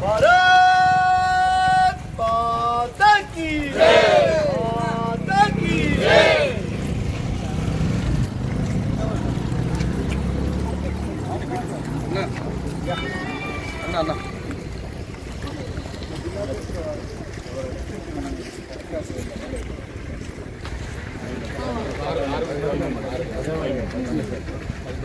భారత్ మాతా కీ మాతా కీ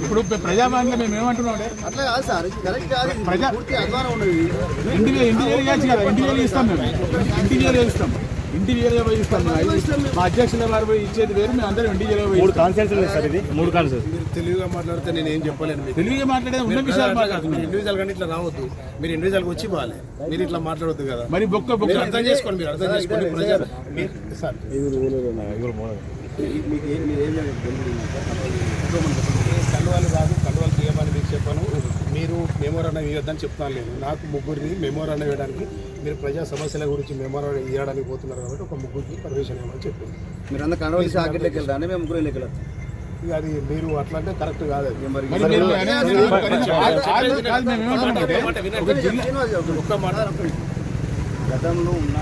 ఇప్పుడు ప్రజాభవన్లో మేము ఏమంటున్నాం అంటే అట్లా కాదు సార్ కరెక్ట్ కాదు. ప్రజా- పూర్తి అధ్వానం ఉన్నది. ఇవ్వచ్చు కదా ఇండివిజువల్ ఇస్తాం మేము. ఇండివిజువల్ ఇస్తాం. ఇండివిజువల్ పోయి ఇస్తాం. మా అధ్యక్షుల వారు పోయి ఇచ్చేది వేరు మేము అందరం ఇండివిజువల్ పోయి మూడు కాన్సెన్స్ సార్ ఇది. మూడు కాన్సెన్స్ మీరు తెలివిగా మాట్లాడితే నేను ఏం చెప్పలేను మీకు. తెలుగుగా మాట్లాడేది ఉన్న విషయాలు ఇండివిజువల్ కానీ ఇట్లా రావద్దు. మీరు ఇండివిజువల్ వచ్చి పోవాలి. మీరు ఇట్లా మాట్లాడొద్దు కదా. మరి బొక్క బొక్క అర్థం చేసుకోండి మీరు అర్థం చేసుకోండి ప్రజలు. సార్. కండువాలు కాదు కండువాలు తీయమని మీకు చెప్పాను. మీరు మెమోరాండం ఇవ్వద్దని చెప్తాను లేదు నాకు ముగ్గురిని మెమోరాండం ఇవ్వడానికి మీరు ప్రజా సమస్యల గురించి మెమోరాండం ఇవ్వడానికి పోతున్నారు కాబట్టి ఒక ముగ్గురికి పర్మిషన్ ఇవ్వమని చెప్పింది. మీరు అందరు కండవలి సాకెట్లోకి వెళ్తారా మేము ముగ్గురు వెళ్ళి అది మీరు అట్లా అంటే కరెక్ట్ కాదు ఒక్క మాట గతంలో ఉన్న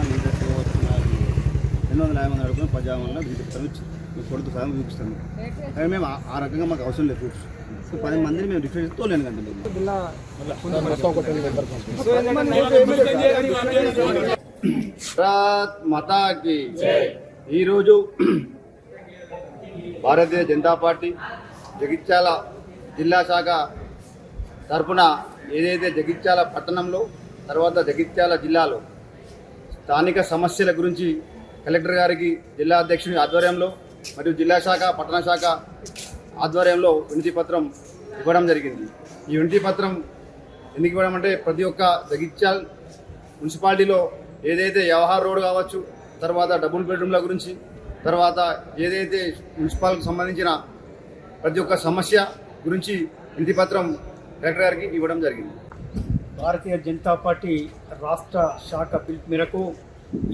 రెండు వందల యాభై మంది అడుగుతున్న ప్రజామంలో చూపిస్తాను కొడుకు సగం చూపిస్తాను. కానీ మేము ఆ- రకంగా మాకు అవసరం లేదు ఫ్రూట్స్ సో పది మందిని మేము రిఫ్రెష్ తోలేను కంటే మతాకి ఈరోజు భారతీయ జనతా పార్టీ జగిత్యాల జిల్లా శాఖ తరఫున ఏదైతే జగిత్యాల పట్టణంలో తర్వాత జగిత్యాల జిల్లాలో స్థానిక సమస్యల గురించి కలెక్టర్ గారికి జిల్లా అధ్యక్షుని ఆధ్వర్యంలో మరియు జిల్లా శాఖ పట్టణ శాఖ ఆధ్వర్యంలో వినతి పత్రం ఇవ్వడం జరిగింది. ఈ వినతి పత్రం ఎందుకు ఇవ్వడం అంటే ప్రతి ఒక్క జగిత్యాల్ మున్సిపాలిటీలో ఏదైతే వ్యవహార రోడ్ కావచ్చు తర్వాత డబుల్ బెడ్రూమ్ల గురించి తర్వాత ఏదైతే మున్సిపాల్కి సంబంధించిన ప్రతి ఒక్క సమస్య గురించి వినతి పత్రం కలెక్టర్ గారికి ఇవ్వడం జరిగింది. భారతీయ జనతా పార్టీ రాష్ట్ర శాఖ పిలుపు మేరకు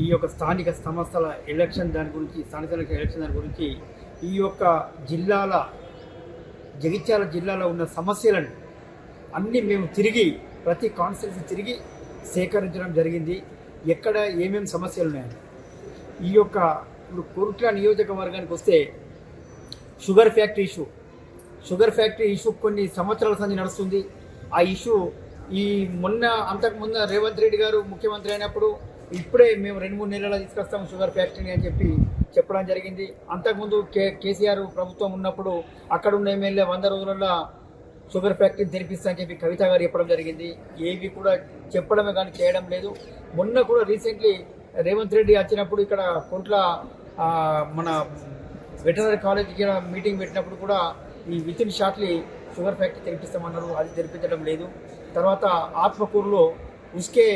ఈ యొక్క స్థానిక సంస్థల ఎలక్షన్ దాని గురించి స్థానిక ఎలక్షన్ దాని గురించి ఈ యొక్క జిల్లాల జగిత్యాల జిల్లాలో ఉన్న సమస్యలను అన్నీ మేము తిరిగి ప్రతి కాన్స్టిట్యూన్సీ తిరిగి సేకరించడం జరిగింది. ఎక్కడ ఏమేమి సమస్యలు ఉన్నాయని. ఈ యొక్క ఇప్పుడు కోరుట్ల నియోజకవర్గానికి వస్తే sugar factory issue. Sugar factory issue కొన్ని సంవత్సరాల సంది నడుస్తుంది. ఆ ఇష్యూ ఈ మొన్న అంతకుముందు రేవంత్ రెడ్డి గారు ముఖ్యమంత్రి అయినప్పుడు ఇప్పుడే మేము రెండు మూడు నెలల తీసుకొస్తాం షుగర్ ఫ్యాక్టరీని అని చెప్పి చెప్పడం జరిగింది. అంతకుముందు కే కేసీఆర్ ప్రభుత్వం ఉన్నప్పుడు అక్కడ ఉన్న ఎమ్మెల్యే వంద రోజులలో షుగర్ ఫ్యాక్టరీ తెరిపిస్తా అని చెప్పి కవిత గారు చెప్పడం జరిగింది. ఏవి కూడా చెప్పడమే కానీ చేయడం లేదు. మొన్న కూడా రీసెంట్లీ రేవంత్ రెడ్డి వచ్చినప్పుడు ఇక్కడ కొంట్ల మన వెటనరీ కాలేజీకి మీటింగ్ పెట్టినప్పుడు కూడా ఈ with in shortly sugar factory తెరిపిస్తామన్నారు. అది తెరిపించడం లేదు. తర్వాత ఆత్మకూరులో ఉస్కే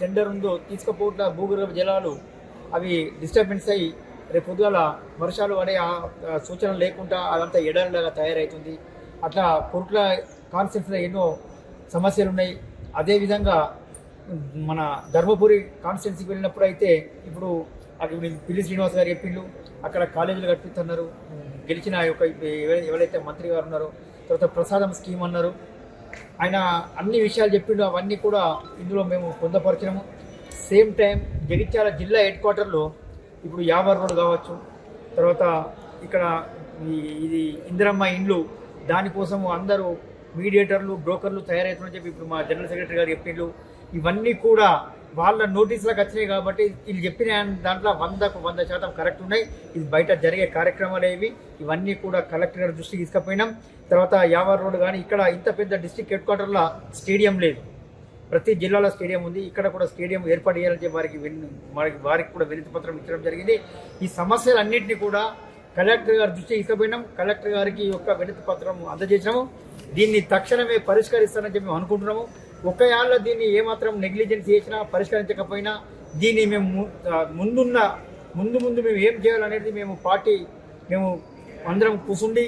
టెండర్ ఉందో తీసుకుపోట్ల భూగర్భ జలాలు అవి డిస్టర్బెన్స్ అయ్యి రేపు పొద్దుగాల వర్షాలు పడే సూచన లేకుండా అదంతా ఎడారిలాగా తయారవుతుంది అట్లా పొరుట్ల కాన్స్టిట్యూన్సీలో ఎన్నో సమస్యలు ఉన్నాయి అదేవిధంగా మన ధర్మపురి కాన్స్టిట్యున్సీకి వెళ్ళినప్పుడు అయితే ఇప్పుడు అక్కడ పిల్లి శ్రీనివాస్ గారు చెప్పిండు అక్కడ కాలేజీలు కట్టిస్తున్నారు. గెలిచిన ఆ యొక్క ఎవరైతే మంత్రి గారు ఉన్నారో తర్వాత ప్రసాదం స్కీమ్ అన్నారు. ఆయన అన్ని విషయాలు చెప్పిండు అవన్నీ కూడా ఇందులో మేము పొందపరిచినాము. సేమ్ టైం జగిత్యాల జిల్లా హెడ్ క్వార్టర్లో ఇప్పుడు యావర్ రోడ్ కావచ్చు తర్వాత ఇక్కడ ఈ ఇది ఇందిరమ్మ ఇండ్లు దానికోసం అందరూ మీడియేటర్లు బ్రోకర్లు తయారవుతున్నారని చెప్పి ఇప్పుడు మా జనరల్ సెక్రటరీ గారు చెప్పిండ్రు ఇవన్నీ కూడా వాళ్ళ నోటీసులకు వచ్చినాయి కాబట్టి వీళ్ళు చెప్పిన దాంట్లో వందకు వంద శాతం కరెక్ట్ ఉన్నాయి. ఇది బయట జరిగే కార్యక్రమాలు ఏవి ఇవన్నీ కూడా కలెక్టర్ గారి దృష్టికి తీసుకుపోయినాం. తర్వాత యావర్ రోడ్ కానీ ఇక్కడ ఇంత పెద్ద డిస్టిక్ హెడ్ క్వార్టర్లో స్టేడియం లేదు. ప్రతి జిల్లాలో స్టేడియం ఉంది. ఇక్కడ కూడా స్టేడియం ఏర్పాటు చేయాలని వారికి వారికి వారికి కూడా వినతి పత్రం ఇచ్చడం జరిగింది. ఈ సమస్యలన్నింటినీ కూడా కలెక్టర్ గారి దృష్టికి తీసుకుపోయినాం. కలెక్టర్ గారికి ఈ యొక్క వినతి పత్రం అందజేసినాము. దీన్ని తక్షణమే పరిష్కరిస్తానని చెప్పి మేము అనుకుంటున్నాము. ఒక ఏళ్ళ దీన్ని ఏమాత్రం నెగ్లిజెన్స్ చేసినా పరిష్కరించకపోయినా దీన్ని మేము ముందున్న ముందు ముందు మేము ఏం చేయాలనేది మేము పార్టీ మేము అందరం కూసుండి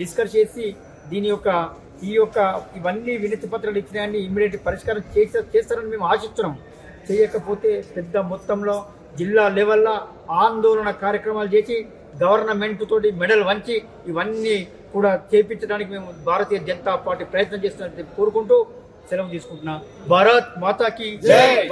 డిస్కస్ చేసి దీని యొక్క ఈ యొక్క ఇవన్నీ వినతి పత్రాలు ఇచ్చినాన్ని ఇమ్మీడియట్ పరిష్కారం చేస్తా చేస్తారని మేము ఆశిస్తున్నాం. చేయకపోతే పెద్ద మొత్తంలో జిల్లా లెవెల్లో ఆందోళన కార్యక్రమాలు చేసి గవర్నమెంట్ తోటి మెడల్ వంచి ఇవన్నీ కూడా చేపించడానికి మేము భారతీయ జనతా పార్టీ ప్రయత్నం చేస్తున్నట్టు కోరుకుంటూ సెలవు తీసుకుంటున్నా భారత్ మాతాకి